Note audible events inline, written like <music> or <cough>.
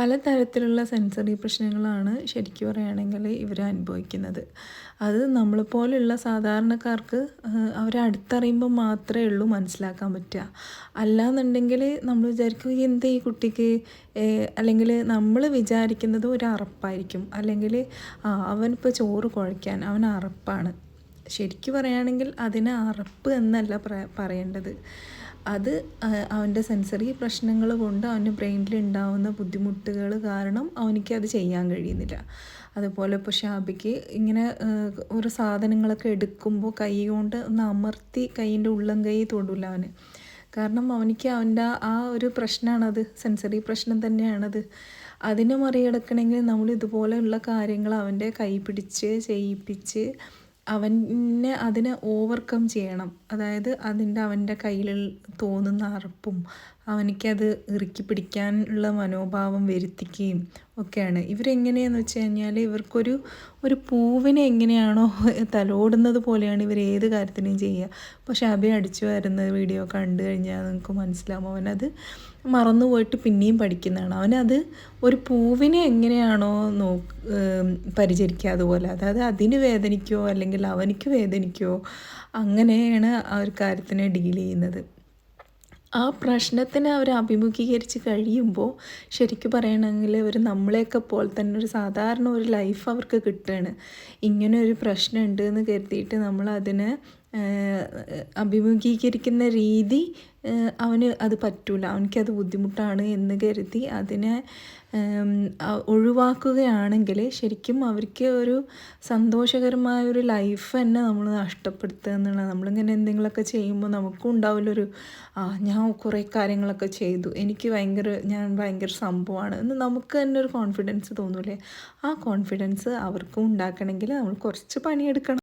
പലതരത്തിലുള്ള സെൻസറി പ്രശ്നങ്ങളാണ് ശരിക്കും പറയുകയാണെങ്കിൽ ഇവർ അനുഭവിക്കുന്നത്. അത് നമ്മളെപ്പോലെയുള്ള സാധാരണക്കാർക്ക് അവരെ അടുത്തറിയുമ്പോൾ മാത്രമേ ഉള്ളൂ മനസ്സിലാക്കാൻ പറ്റുക. അല്ലാന്നുണ്ടെങ്കിൽ നമ്മൾ വിചാരിക്കും എന്ത് ഈ കുട്ടിക്ക്? അല്ലെങ്കിൽ നമ്മൾ വിചാരിക്കുന്നത് ഒരു അറപ്പായിരിക്കും. അല്ലെങ്കിൽ അവനിപ്പോൾ ചോറ് കുഴയ്ക്കാൻ അവൻ അറപ്പാണ്. ശരിക്കും പറയുകയാണെങ്കിൽ അതിന് അറപ്പ് എന്നല്ല പറയേണ്ടത്. അത് അവന്റെ സെൻസറി പ്രശ്നങ്ങൾ കൊണ്ട് അവന്റെ ബ്രെയിനിൽ ഉണ്ടാവുന്ന ബുദ്ധിമുട്ടുകൾ കാരണം അവനിക്ക് അത് ചെയ്യാൻ കഴിയുന്നില്ല. അതുപോലെ ഇപ്പോൾ ഷാബിക്ക് ഇങ്ങനെ ഓരോ സാധനങ്ങളൊക്കെ എടുക്കുമ്പോൾ കൈ കൊണ്ട് ഒന്ന് അമർത്തി കൈയിന്റെ ഉള്ളം കൈ തൊടില്ല അവന്. കാരണം അവനിക്ക് അവന്റെ ആ ഒരു പ്രശ്നമാണത് സെൻസറി പ്രശ്നം തന്നെയാണത്. അതിനെ മറികടക്കണമെങ്കിൽ നമ്മൾ ഇതുപോലെയുള്ള കാര്യങ്ങൾ അവന്റെ കൈ പിടിച്ച് ചെയ്യിപ്പിച്ച് അവനെ അതിനെ ഓവർകം ചെയ്യണം. അതായത് അതിന്റെ അവന്റെ കയ്യിൽ തോന്നുന്ന അറപ്പും അവനിക്കത് ഇറുക്കി പിടിക്കാനുള്ള മനോഭാവം വരുത്തിക്കുകയും ഒക്കെയാണ്. ഇവരെങ്ങനെയാന്ന് വെച്ച് കഴിഞ്ഞാൽ ഇവർക്കൊരു ഒരു പൂവിനെ എങ്ങനെയാണോ <laughs> തലോടുന്നത് പോലെയാണ് ഇവർ ഏത് കാര്യത്തിനും ചെയ്യുക. പക്ഷെ അഭി അടിച്ചു വരുന്ന വീഡിയോ കണ്ടു കഴിഞ്ഞാൽ നിങ്ങൾക്ക് മനസ്സിലാവും. അവനത് മറന്നു പോയിട്ട് പിന്നെയും പഠിക്കുന്നതാണ്. അവനത് ഒരു പൂവിനെ എങ്ങനെയാണോ നോ പരിചരിക്കുക അതുപോലെ. അതായത് അതിന് വേദനിക്കോ അല്ലെങ്കിൽ അവനിക്ക് വേദനിക്കോ അങ്ങനെയാണ് ആ ഒരു കാര്യത്തിനെ ഡീൽ ചെയ്യുന്നത്. ആ പ്രശ്നത്തിനെ അവർ അഭിമുഖീകരിച്ച് കഴിയുമ്പോൾ ശരിക്കും പറയണമെങ്കിൽ അവർ നമ്മളെയൊക്കെ പോലെ തന്നെ ഒരു സാധാരണ ഒരു ലൈഫ് അവർക്ക് കിട്ടുകയാണ് ഇങ്ങനെ ഒരു പ്രശ്നം ഉണ്ട് എന്ന് കരുതിയിട്ട് നമ്മൾ അതിനെ അഭിമുഖീകരിക്കുന്ന രീതി അവന് അത് പറ്റൂല. അവനിക്കത് ബുദ്ധിമുട്ടാണ് എന്ന് കരുതി അതിനെ ഒഴിവാക്കുകയാണെങ്കിൽ ശരിക്കും അവർക്ക് ഒരു സന്തോഷകരമായ ഒരു ലൈഫ് തന്നെ നമ്മൾ നഷ്ടപ്പെടുത്തുക എന്നുള്ളത് നമ്മളിങ്ങനെ എന്തെങ്കിലുമൊക്കെ ചെയ്യുമ്പോൾ നമുക്കും ഉണ്ടാവില്ലൊരു ആ ഞാൻ കുറേ കാര്യങ്ങളൊക്കെ ചെയ്തു. എനിക്ക് ഭയങ്കര ഞാൻ ഭയങ്കര സംഭവമാണ്. എന്ന് നമുക്ക് തന്നെ ഒരു കോൺഫിഡൻസ് തോന്നൂലേ ആ കോൺഫിഡൻസ് അവർക്കും ഉണ്ടാക്കണമെങ്കിൽ നമ്മൾ കുറച്ച് പണിയെടുക്കണം.